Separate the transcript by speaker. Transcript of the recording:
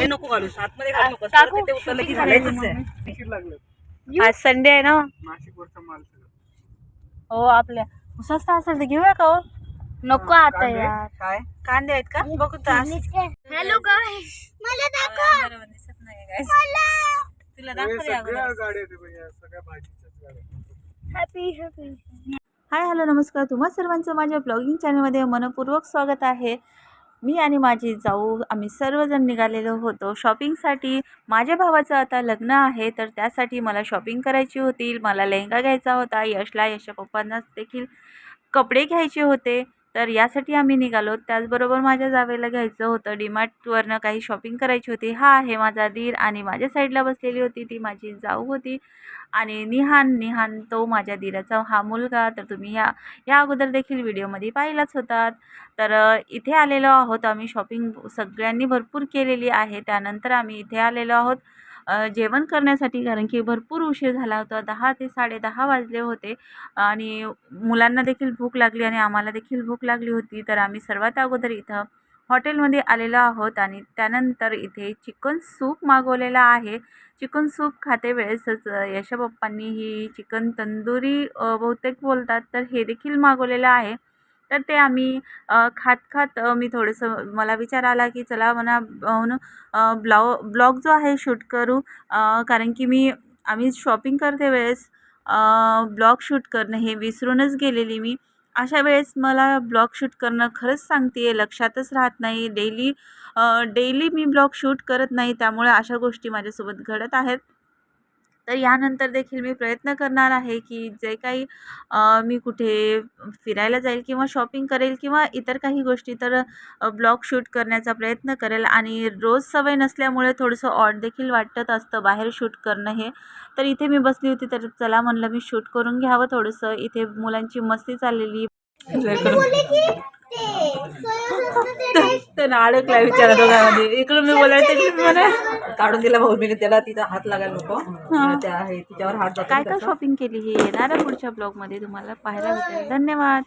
Speaker 1: हे नको घालूस आतमध्ये घालू नकोस परत तिथे उतरलं की घालायचंच आहे
Speaker 2: आज संडे आहे ना?
Speaker 3: नाशिकवरचा माल सगळं.
Speaker 2: हो आपल्या स्वस्त असेल तर घेऊया का हो? नको आता यार.
Speaker 1: काय?
Speaker 2: कांदे आहेत का? बघू तास
Speaker 4: हॅलो गाईस मला दाखव.
Speaker 2: दिसत नाही guys.
Speaker 4: मला.
Speaker 2: तुला
Speaker 3: हे
Speaker 2: दाखवते अगोदर.
Speaker 3: सगळ्या गाड्या आहेत भैया सगळ्या भाजीच्याच गाड्या
Speaker 4: हॅपी हॅपी
Speaker 2: हाय हॅलो नमस्कार. तुम्हा सर्वांचं माझ्या ब्लॉगिंग चॅनलमध्ये मनपूर्वक स्वागत आहे. मी आणि माझी जाऊ आम्ही सर्वजण निघालेलो होतो. शॉपिंगसाठी माझ्या भावाचं आता लग्न आहे तर त्यासाठी मला शॉपिंग करायची होती. मला लेहंगा घ्यायचा होता. यशला यशच्या पप्पांना देखील कपडे घ्यायचे होते. तर यासाठी आम्ही निघालो. त्याचबरोबर माझ्या जावेला घ्यायचं होतं. डीमार्टवरनं काही शॉपिंग करायची होती. हा आहे माझा दीर आणि माझ्या साईडला बसलेली होती. ती माझी जाऊ होती. आणि निहान निहान तो माझ्या दिराचा हा मुलगा. तर तुम्ही ह्या या अगोदर देखील व्हिडिओमध्ये पाहिलाच होतात. तर इथे आलेलो आहोत आम्ही. शॉपिंग सगळ्यांनी भरपूर केलेली आहे. त्यानंतर आम्ही इथे आलेलो आहोत. जेवण करण्यासाठी कारण की भरपूर उशीर झाला होता. दहा ते साडेदहा वाजले होते आणि मुलांना देखील भूक लागली आणि आम्हाला देखील भूक लागली होती. तर आम्ही सर्वात अगोदर इथं हॉटेलमध्ये आलेलो आहोत आणि त्यानंतर इथे चिकन सूप मागवलेला आहे. चिकन सूप खाते वेळेसच अ, यशा पप्पांनी ही चिकन तंदुरी बहुतेक बोलतात तर हे देखील मागवलेलं आहे. तर ते आम्ही खात खात मी थोडंसं मला विचार आला की चला म्हणा म्हणून ब्लॉ ब्लॉग जो आहे शूट करू. कारण की मी आम्ही शॉपिंग करते वेळेस ब्लॉग शूट करणं हे विसरूनच गेलेली मी. अशा वेळेस मला ब्लॉग शूट करणं खरंच सांगते लक्षातच राहत नाही. डेली डेली मी ब्लॉग शूट करत नाही त्यामुळे अशा गोष्टी माझ्यासोबत घडत आहेत. तर यानंतर देखील मी प्रयत्न करणार आहे की जे काही मी कुठे फिरायला जाईल किंवा शॉपिंग करेल किंवा इतर काही गोष्टी तर ब्लॉग शूट करण्याचा प्रयत्न करेल. आणि रोज सवय नसल्यामुळे थोडंसं ऑड देखील वाटत असतं बाहेर शूट करणं हे. तर इथे मी बसली होती तर चला म्हणलं मी शूट करून घ्यावं थोडंसं. इथे मुलांची मस्ती चाललेली
Speaker 4: बोलले की ते सोया सॉसचं ते taste
Speaker 2: तर अडकला विचारा दोघांमध्ये इकडून मी बोलायचं म्हणा
Speaker 1: काढून दिला भाऊ मी त्याला तिचा हात लागायला नको. त्या हे तिच्यावर हात
Speaker 2: काय काय शॉपिंग केली हे? येणाऱ्या पुढच्या ब्लॉगमध्ये तुम्हाला पाहायला भेटेल. धन्यवाद.